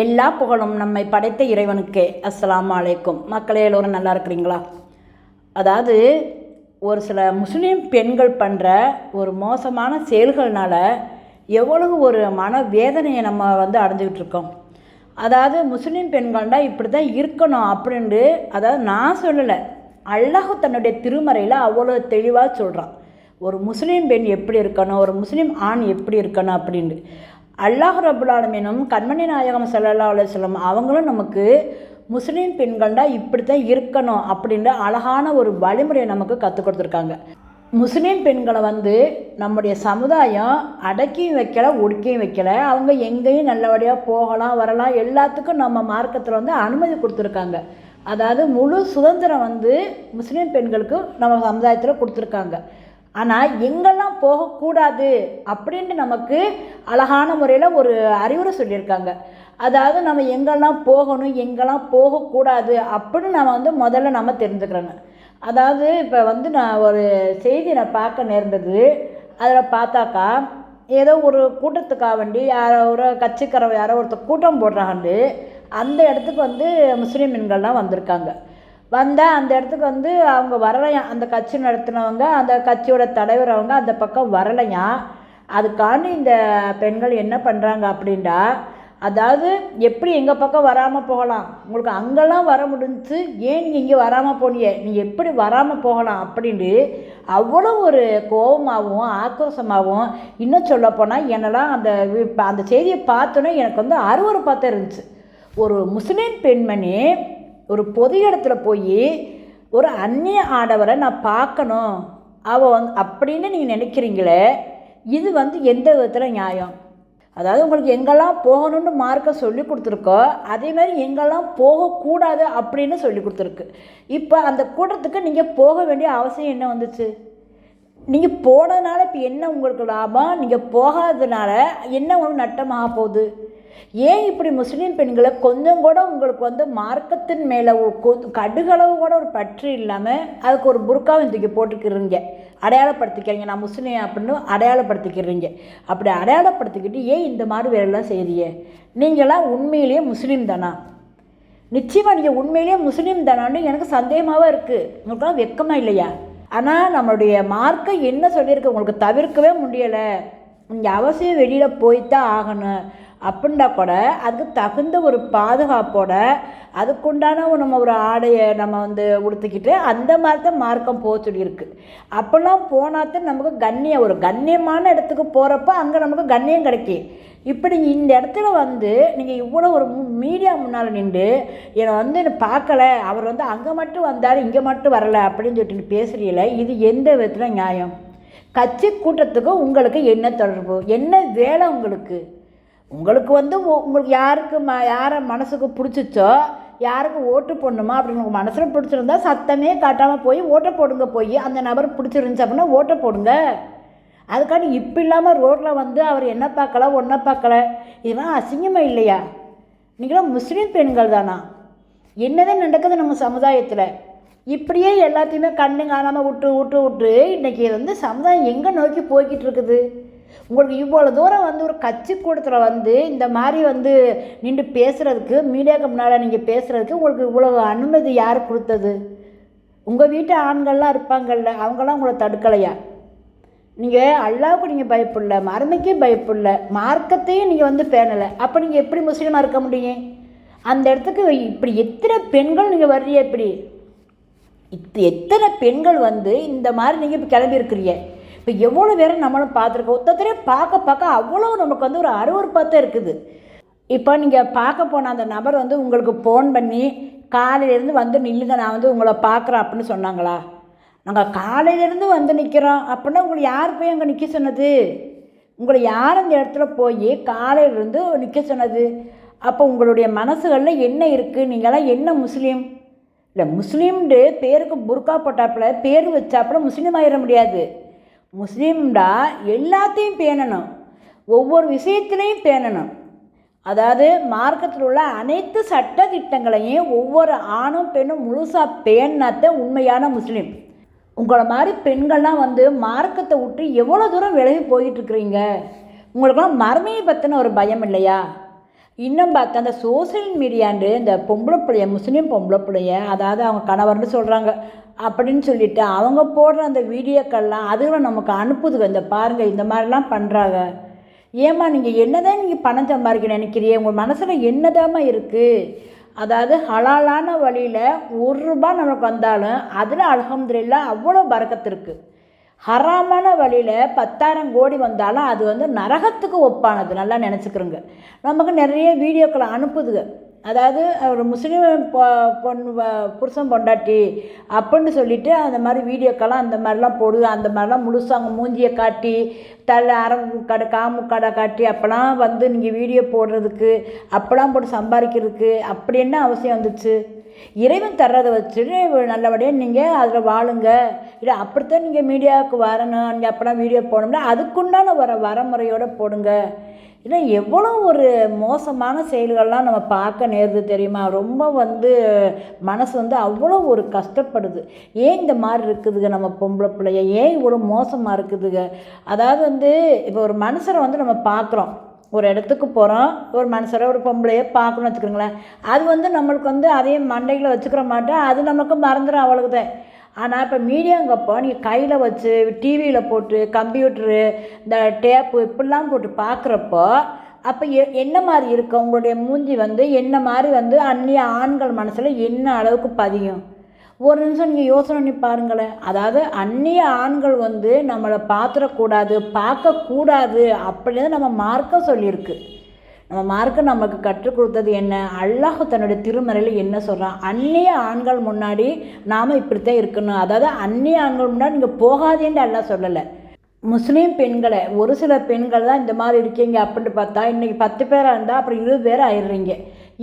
எல்லா புகழும் நம்மை படைத்த இறைவனுக்கே. அஸ்லாம் அலைக்கும். மக்களே எல்லோரும் நல்லா இருக்கிறீங்களா? அதாவது ஒரு சில முஸ்லீம் பெண்கள் பண்ணுற ஒரு மோசமான செயல்கள்னால் எவ்வளவு ஒரு மன வேதனையை நம்ம வந்து அடைஞ்சிக்கிட்டு இருக்கோம். அதாவது முஸ்லீம் பெண்கள்டா இப்படி தான் இருக்கணும் அப்படின்ட்டு அதாவது நான் சொல்லலை அல்லாஹ் தன்னுடைய திருமறையில் அவ்வளோ தெளிவாக சொல்கிறான் ஒரு முஸ்லீம் பெண் எப்படி இருக்கணும்? ஒரு முஸ்லீம் ஆண் எப்படி இருக்கணும்? அப்படின்ட்டு. அல்லாஹ் ரபுல்லாலமினும் கண்மணி நாயகம் ஸல்லல்லாஹு அலைஹி அவங்களும் நமக்கு முஸ்லீம் பெண்கள்டா இப்படி தான் இருக்கணும் அப்படின்ற அழகான ஒரு வழிமுறையை நமக்கு கற்றுக் கொடுத்துருக்காங்க. முஸ்லீம் பெண்களை வந்து நம்முடைய சமுதாயம் அடக்கியும் வைக்கலை ஒடுக்கியும் வைக்கல. அவங்க எங்கேயும் நல்லபடியாக போகலாம் வரலாம் எல்லாத்துக்கும் நம்ம மார்க்கத்தில் வந்து அனுமதி கொடுத்துருக்காங்க. அதாவது முழு சுதந்திரம் வந்து முஸ்லீம் பெண்களுக்கு நம்ம சமுதாயத்தில் கொடுத்துருக்காங்க. ஆனால் எங்கெல்லாம் போகக்கூடாது அப்படின்ட்டு நமக்கு அழகான முறையில் ஒரு அறிவுரை சொல்லியிருக்காங்க. அதாவது நம்ம எங்கெல்லாம் போகணும் எங்கெல்லாம் போகக்கூடாது அப்படின்னு நம்ம வந்து முதல்ல நம்ம தெரிஞ்சுக்கிறோங்க. அதாவது இப்போ வந்து நான் ஒரு செய்தி நான் பார்க்க நேர்ந்தது. அதில் பார்த்தாக்கா ஏதோ ஒரு கூட்டத்துக்காக வேண்டி யாரோ ஒரு கட்சிக்கார யாரோ ஒருத்தர் கூட்டம் போடுறாங்கண்டு அந்த இடத்துக்கு வந்து முஸ்லீம் பெண்கள்லாம் வந்திருக்காங்க. வந்தால் அந்த இடத்துக்கு வந்து அவங்க வரலையாம் அந்த கட்சி நடத்தினவங்க அந்த கட்சியோட தலைவர் அவங்க அந்த பக்கம் வரலையாம் அதுக்காண்டி இந்த பெண்கள் என்ன பண்ணுறாங்க அப்படின்டா அதாவது எப்படி எங்கள் பக்கம் வராமல் போகலாம்? உங்களுக்கு அங்கெல்லாம் வர முடிஞ்சு ஏன் நீங்கள் இங்கே வராமல் போனியே நீ எப்படி வராமல் போகலாம் அப்படின்ட்டு அவ்வளோ ஒரு கோபமாகவும் ஆக்ரோஷமாகவும் இன்னும் சொல்லப்போனால் என்னெல்லாம் அந்த அந்த செய்தியை பார்த்தோன்னே எனக்கு வந்து அருவருப்பாக இருந்துச்சு. ஒரு முஸ்லீம் பெண்மணி ஒரு பொது இடத்துல போய் ஒரு அந்நிய ஆடவரை நான் பார்க்கணும். அவள் வந்து அப்படின்னு நீங்கள் நினைக்கிறீங்களே இது வந்து எந்த விதத்தில் நியாயம்? அதாவது உங்களுக்கு எங்கெல்லாம் போகணும்னு மார்க்கை சொல்லி கொடுத்துருக்கோ அதேமாதிரி எங்கெல்லாம் போகக்கூடாது அப்படின்னு சொல்லி கொடுத்துருக்கு. இப்போ அந்த கூட்டத்துக்கு நீங்கள் போக வேண்டிய அவசியம் என்ன வந்துச்சு? நீங்கள் போனதுனால இப்போ என்ன உங்களுக்கு லாபம்? நீங்கள் போகாததுனால என்ன உங்களுக்கு நட்டமாக போகுது? ஏன் இப்படி முஸ்லீம் பெண்களை கொஞ்சம் கூட உங்களுக்கு வந்து மார்க்கத்தின் மேலே கொ- கடுகளவு கூட ஒரு பற்று இல்லாமல் அதுக்கு ஒரு புர்காவும் தூக்கி போட்டுக்கிறீங்க. அடையாளப்படுத்திக்கிறீங்க. நான் முஸ்லீம் அப்படின்னு அடையாளப்படுத்திக்கிறீங்க. அப்படி அடையாளப்படுத்திக்கிட்டு ஏன் இந்த மாதிரி வேலைலாம் செய்தியே நீங்களாம் உண்மையிலேயே முஸ்லீம் தானா? நிச்சயமாக நீங்கள் உண்மையிலேயே முஸ்லீம் தானான்னு எனக்கு சந்தேகமாகவே இருக்குது உங்களுக்குலாம் வெக்கமாக இல்லையா? ஆனால் நம்மளுடைய மார்க்கம் என்ன சொல்லியிருக்கு? உங்களுக்கு தவிர்க்கவே முடியலை. நீங்கள் அவசியம் வெளியில் போய்த்தான் ஆகணும். அப்படின்னா கூட அதுக்கு தகுந்த ஒரு பாதுகாப்போட அதுக்குண்டான நம்ம ஒரு ஆடையை நம்ம வந்து உடுத்திக்கிட்டு அந்த மாதிரி தான் மார்க்கம் போக சொல்லியிருக்கு. அப்போல்லாம் போனால் தான் நமக்கு கண்ணியம் ஒரு கண்ணியமான இடத்துக்கு போகிறப்ப அங்கே நமக்கு கண்ணியம் கிடைக்கும் இப்படி இந்த இடத்துல வந்து நீங்கள் இவ்வளோ ஒரு மீடியா முன்னால் நின்று என்னை வந்து என்னை பார்க்கல அவர் வந்து அங்கே மட்டும் வந்தார் இங்கே மட்டும் வரலை அப்படின்னு சொல்லிட்டு பேசுறீங்களே இது எந்த விதத்தில் நியாயம்? கட்சி கூட்டத்துக்கும் உங்களுக்கு என்ன தொடர்பு? என்ன வேலை உங்களுக்கு? உங்களுக்கு வந்து உ- உங்களுக்கு யாருக்கு ம யாரை மனசுக்கு பிடிச்சிச்சோ யாருக்கு ஓட்டு போடணுமா அப்படின்னு உங்கள் மனசில் பிடிச்சிருந்தா சத்தமே காட்டாமல் போய் ஓட்டை போடுங்க போய் அந்த நபர் பிடிச்சிருந்துச்சு அப்படின்னா ஓட்டை போடுங்க. அதுக்காண்டி இப்போ இல்லாமல் ரோட்டில் வந்து அவர் என்ன பார்க்கல ஒன்றை பார்க்கல. இதெல்லாம் அசிங்கமாக இல்லையா? நீங்களாம் முஸ்லீம் பெண்கள் தானா? என்னதான் நடக்குது நம்ம சமுதாயத்தில்? இப்படியே எல்லாத்தையுமே கண்ணு காணாமல் விட்டு விட்டு விட்டு இன்றைக்கி வந்து சமுதாயம் எங்கே நோக்கி போய்கிட்டு இருக்குது? உங்களுக்கு இவ்வளோ தூரம் வந்து ஒரு கட்சி கூட்டத்தில் வந்து இந்த மாதிரி வந்து நின்று பேசுகிறதுக்கு மீடியாவுக்கு முன்னால் நீங்கள் பேசுகிறதுக்கு உங்களுக்கு இவ்வளோ அனுமதி யார் கொடுத்தது? உங்கள் வீட்டு ஆண்கள்லாம் இருப்பாங்கள்ல அவங்களாம் உங்களை தடுக்கலையா? நீங்கள் அல்லாவுக்கு நீங்கள் பயப்படல மறுமைக்கே பயப்படல மார்க்கத்தையும் நீங்கள் வந்து பேணலை. அப்போ நீங்கள் எப்படி முஸ்லீமாக இருக்க முடியும்? அந்த இடத்துக்கு இப்படி எத்தனை பெண்கள் நீங்கள் வர்றீங்க இப்படி? இத் எத்தனை பெண்கள் வந்து இந்த மாதிரி நீங்கள் இப்போ கிளம்பியிருக்கிறீங்க? இப்போ எவ்வளோ பேரை நம்மளும் பார்த்துருக்கோம். ஒருத்தரே பார்க்க பார்க்க அவ்வளோ நமக்கு வந்து ஒரு அருவறுப்பாக இருக்குது. இப்போ நீங்கள் பார்க்க போன அந்த நபர் வந்து உங்களுக்கு ஃபோன் பண்ணி காலையிலேருந்து வந்து நில்லுங்க நான் வந்து உங்களை பார்க்குறேன் அப்படின்னு சொன்னாங்களா? நாங்கள் காலையிலேருந்து வந்து நிற்கிறோம் அப்படின்னா உங்களை யார் போய் அங்கே நிற்க சொன்னது? உங்களை யார் அந்த இடத்துல போய் காலையிலேருந்து நிற்க சொன்னது? அப்போ உங்களுடைய மனசுகளில் என்ன இருக்குது நீங்களாம் என்ன முஸ்லீம்? இல்லை முஸ்லீம்டு பேருக்கு புர்கா போட்டாப்புல பேர் வச்சாப்புல முஸ்லீம் ஆகிட முடியாது. முஸ்லீம்டா எல்லாத்தையும் பேணணும். ஒவ்வொரு விஷயத்திலையும் பேணணும். அதாவது மார்க்கத்தில் உள்ள அனைத்து சட்ட திட்டங்களையும் ஒவ்வொரு ஆணும் பெண்ணும் முழுசாக பேணாத்த உண்மையான முஸ்லீம். உங்களை மாதிரி பெண்கள்லாம் வந்து மார்க்கத்தை விட்டு எவ்வளோ தூரம் விலகி போயிட்டுருக்குறீங்க உங்களுக்கெல்லாம் மறுமையை பற்றின ஒரு பயம் இல்லையா? இன்னும் பார்த்தா அந்த சோசியல் மீடியாண்டு இந்த பொம்பளை பிள்ளைய முஸ்லீம் பொம்பளை பிள்ளைய அதாவது அவங்க கணவர்னு சொல்கிறாங்க அப்படின்னு சொல்லிட்டு அவங்க போடுற அந்த வீடியோக்கள்லாம் அதுவும் நமக்கு அனுப்புதுங்க. இந்த பாருங்கள் இந்த மாதிரிலாம் பண்ணுறாங்க ஏம்மா நீங்கள் என்னதான் நீங்கள் பணம் சம்பாதிக்க நினைக்கிறீங்க? உங்கள் மனசில் என்னதாம்மா இருக்குது அதாவது ஹலாலான வழியில் ஒரு ரூபா நமக்கு வந்தாலும் அதில் அல்ஹம்துலில்லா அவ்வளோ பறக்கத்து இருக்குது ஹராமான வழியில் பத்தாயிரம் கோடி வந்தாலும் அது வந்து நரகத்துக்கு ஒப்பானது. நல்லா நினச்சிக்கிறோங்க. நமக்கு நிறைய வீடியோக்களை அனுப்புதுங்க. அதாவது ஒரு முஸ்லீம் பொ பொண்ணு வ- புருஷன் பொண்டாட்டி அப்படின்னு சொல்லிட்டு அந்த மாதிரி வீடியோக்கெல்லாம் அந்த மாதிரிலாம் போடுது. அந்த மாதிரிலாம் முழுசாக அவங்க மூஞ்சியை காட்டி தலை அரை கடை காட்டி அப்போலாம் வந்து நீங்கள் வீடியோ போடுறதுக்கு அப்போலாம் போட்டு சம்பாதிக்கிறதுக்கு அப்படி என்ன அவசியம் வந்துச்சு? இறைவன் தர்றதை வச்சுட்டு நல்லபடியாக நீங்கள் அதில் வாழுங்க. இல்லை அப்படித்தான் நீங்கள் மீடியாவுக்கு வரணும் நீங்கள் அப்போலாம் வீடியோ போடணும்னா அதுக்குண்டான வர வரமுறையோடு போடுங்க. இல்லை எவ்வளோ ஒரு மோசமான செயல்கள்லாம் நம்ம பார்க்க நேருது தெரியுமா? ரொம்ப வந்து மனசு வந்து அவ்வளோ ஒரு கஷ்டப்படுது. ஏன் இந்த மாதிரி இருக்குதுங்க நம்ம பொம்பளை பிள்ளைய? ஏன் இவ்வளோ மோசமாக இருக்குதுங்க? அதாவது வந்து இப்போ ஒரு மனுஷரை வந்து நம்ம பார்க்குறோம். ஒரு இடத்துக்கு போகிறோம் ஒரு மனுஷரை ஒரு பொம்பளையை பார்க்கணும்னு வச்சுக்கோங்களேன். அது வந்து நம்மளுக்கு வந்து அதே மண்டையில் வச்சுக்கிற மாட்டோம் அது நமக்கு மறந்துடும் அவ்வளோக்குதான் ஆனால் இப்போ மீடியாங்கப்போ நீங்கள் கையில் வச்சு டிவியில் போட்டு கம்ப்யூட்டரு இந்த டேப்பு இப்படிலாம் போட்டு பார்க்குறப்போ அப்போ எ என்ன மாதிரி இருக்கு? உங்களுடைய மூஞ்சி வந்து என்ன மாதிரி வந்து அந்நிய ஆண்கள் மனசில் என்ன அளவுக்கு பதியும்? ஒரு நிமிஷம் நீங்கள் யோசனை பண்ணி பாருங்களேன். அதாவது அந்நிய ஆண்கள் வந்து நம்மளை பார்த்துடக்கூடாது பார்க்கக்கூடாது அப்படின்னு நம்ம மார்க்க சொல்லியிருக்கு. நம்ம மார்க்கு நமக்கு கற்றுக் கொடுத்தது என்ன? அல்லாஹ் தன்னுடைய திருமறையில் என்ன சொல்கிறான் அந்நிய ஆண்கள் முன்னாடி நாம் இப்படித்தான் இருக்கணும். அதாவது அந்நிய ஆண்கள் முன்னாடி நீங்கள் போகாதேன்னு அல்லாஹ் சொல்லலை. முஸ்லீம் பெண்களை ஒரு சில பெண்கள் தான் இந்த மாதிரி இருக்கீங்க அப்படின்ட்டு பார்த்தா இன்றைக்கி பத்து பேராக இருந்தால் அப்புறம் இருபது பேர் ஆயிடுறீங்க.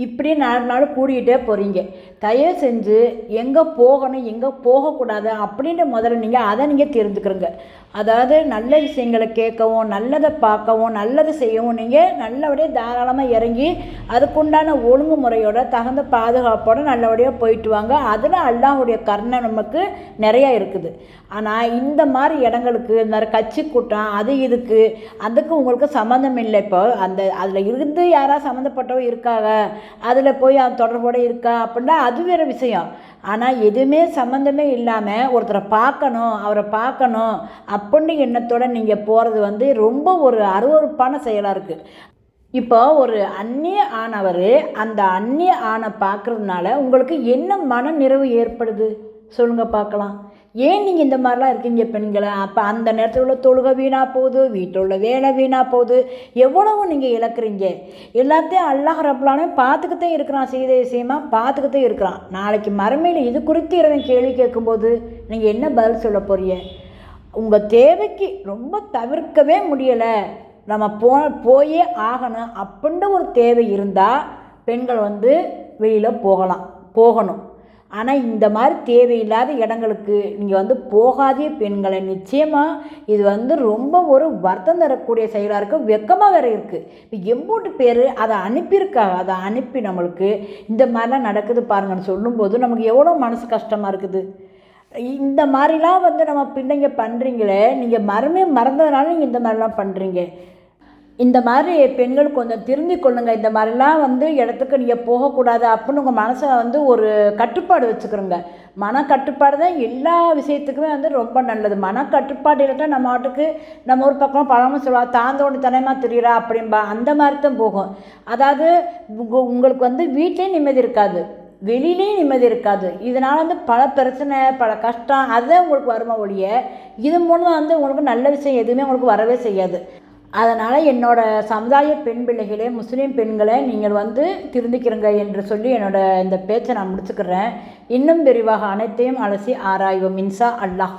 இப்படி நாலு நாள் கூடிக்கிட்டே போகிறீங்க தயவு செஞ்சு எங்கே போகணும் எங்கே போகக்கூடாது அப்படின்ற முதல்ல நீங்கள் அதை நீங்கள் தெரிஞ்சுக்கிறங்க. அதாவது நல்ல விஷயங்களை கேட்கவும் நல்லதை பார்க்கவும் நல்லதை செய்யவும் நீங்கள் நல்லபடியாக தாராளமாக இறங்கி அதுக்குண்டான ஒழுங்குமுறையோட தகுந்த பாதுகாப்போடு நல்லபடியாக போயிட்டு வாங்க. அதில் அல்லாவுடைய கருணை நமக்கு நிறையா இருக்குது. ஆனால் இந்த மாதிரி இடங்களுக்கு இந்த மாதிரி கட்சி கூட்டம் அது இதுக்கு அதுக்கு உங்களுக்கு சம்மந்தம் இல்லை. இப்போ அந்த அதில் இருந்து யாராவது சம்மந்தப்பட்டவங்க இருக்காங்க. அதில் போய் அவன் தொடர்போடு இருக்கா அப்படின்னா அது வேறு விஷயம். ஆனால் எதுவுமே சம்மந்தமே இல்லாமல் ஒருத்தரை பார்க்கணும் அவரை பார்க்கணும் அப்படின்னு எண்ணத்தோட நீங்கள் போகிறது வந்து ரொம்ப ஒரு அருவருப்பான செயலாக இருக்குது இப்போ ஒரு அந்நிய ஆனவர் அந்த அந்நிய ஆணை பார்க்குறதுனால உங்களுக்கு என்ன மன நிறைவு ஏற்படுது? சொல்லுங்கள் பார்க்கலாம். ஏன் நீங்கள் இந்த மாதிரிலாம் இருக்கீங்க பெண்களை? அப்போ அந்த நேரத்தில் உள்ள தொழுகை வீணாக போகுது வீட்டில் உள்ள வேலை வீணாக போகுது. எவ்வளவு நீங்கள் இழக்கிறீங்க. எல்லாத்தையும் அல்லாஹ் ரப்பலானே பார்த்துக்கிட்டே இருக்கிறான் செய்த விஷயமா பார்த்துக்கிட்டே இருக்கிறான். நாளைக்கு மறுமையில் இது குறித்து இறைவன் கேள்வி கேட்கும்போது நீங்கள் என்ன பதில் சொல்ல போறீங்க? உங்கள் தேவைக்கு ரொம்ப தவிர்க்கவே முடியலை. நம்ம போ போயே ஆகணும். அப்படின்ற ஒரு தேவை இருந்தால் பெண்கள் வந்து வெளியில் போகலாம் போகணும். ஆனால் இந்த மாதிரி தேவையில்லாத இடங்களுக்கு நீங்கள் வந்து போகாதே பெண்களை. நிச்சயமாக இது வந்து ரொம்ப ஒரு வருத்தம் தரக்கூடிய செயலாக இருக்குது வெக்கமாக வேறு இருக்குது இப்போ எம்பூட்டு பேர் அதை அனுப்பியிருக்காங்க அதை அனுப்பி நம்மளுக்கு இந்த மாதிரிலாம் நடக்குது பாருங்கன்னு சொல்லும்போது நமக்கு எவ்வளோ மனசு கஷ்டமாக இருக்குது? இந்த மாதிரிலாம் வந்து நம்ம பிள்ளைங்க பண்ணுறீங்களே நீங்கள் மரமே மறந்ததுனால நீங்கள் இந்த மாதிரிலாம் பண்ணுறீங்க இந்த மாதிரி பெண்கள் கொஞ்சம் திருந்தி கொள்ளுங்க. இந்த மாதிரிலாம் வந்து இடத்துக்கு நீங்கள் போகக்கூடாது அப்படின்னு உங்கள் மனசை வந்து ஒரு கட்டுப்பாடு வச்சுக்கிறோங்க. மனக்கட்டுப்பாடு தான் எல்லா விஷயத்துக்குமே வந்து ரொம்ப நல்லது. மனக்கட்டுப்பாடு இல்லாட்டா நம்ம ஆட்டுக்கு நம்ம ஒரு பக்கம் பழமும் சொல்லுவா தாந்தோண்டு தனமா தெரியுறா அப்படின்பா அந்த மாதிரி தான் போகும். அதாவது உங்கள் உங்களுக்கு வந்து வீட்லேயும் நிம்மதி இருக்காது. வெளியிலேயும் நிம்மதி இருக்காது. இதனால் வந்து பல பிரச்சனை பல கஷ்டம் அதுதான் உங்களுக்கு வருமா ஒழிய இது மூலம் வந்து உங்களுக்கு நல்ல விஷயம் எதுவுமே உங்களுக்கு வரவே செய்யாது. அதனால் என்னோடய சமுதாய பெண் பிள்ளைகளே முஸ்லீம் பெண்களை நீங்கள் வந்து திருந்திக்கிறங்க என்று சொல்லி என்னோடய இந்த பேச்சை நான் முடிச்சுக்கிறேன். இன்னும் விரிவாக அனைத்தையும் அலசி ஆராய்வோம். இன்சா அல்லாஹ்.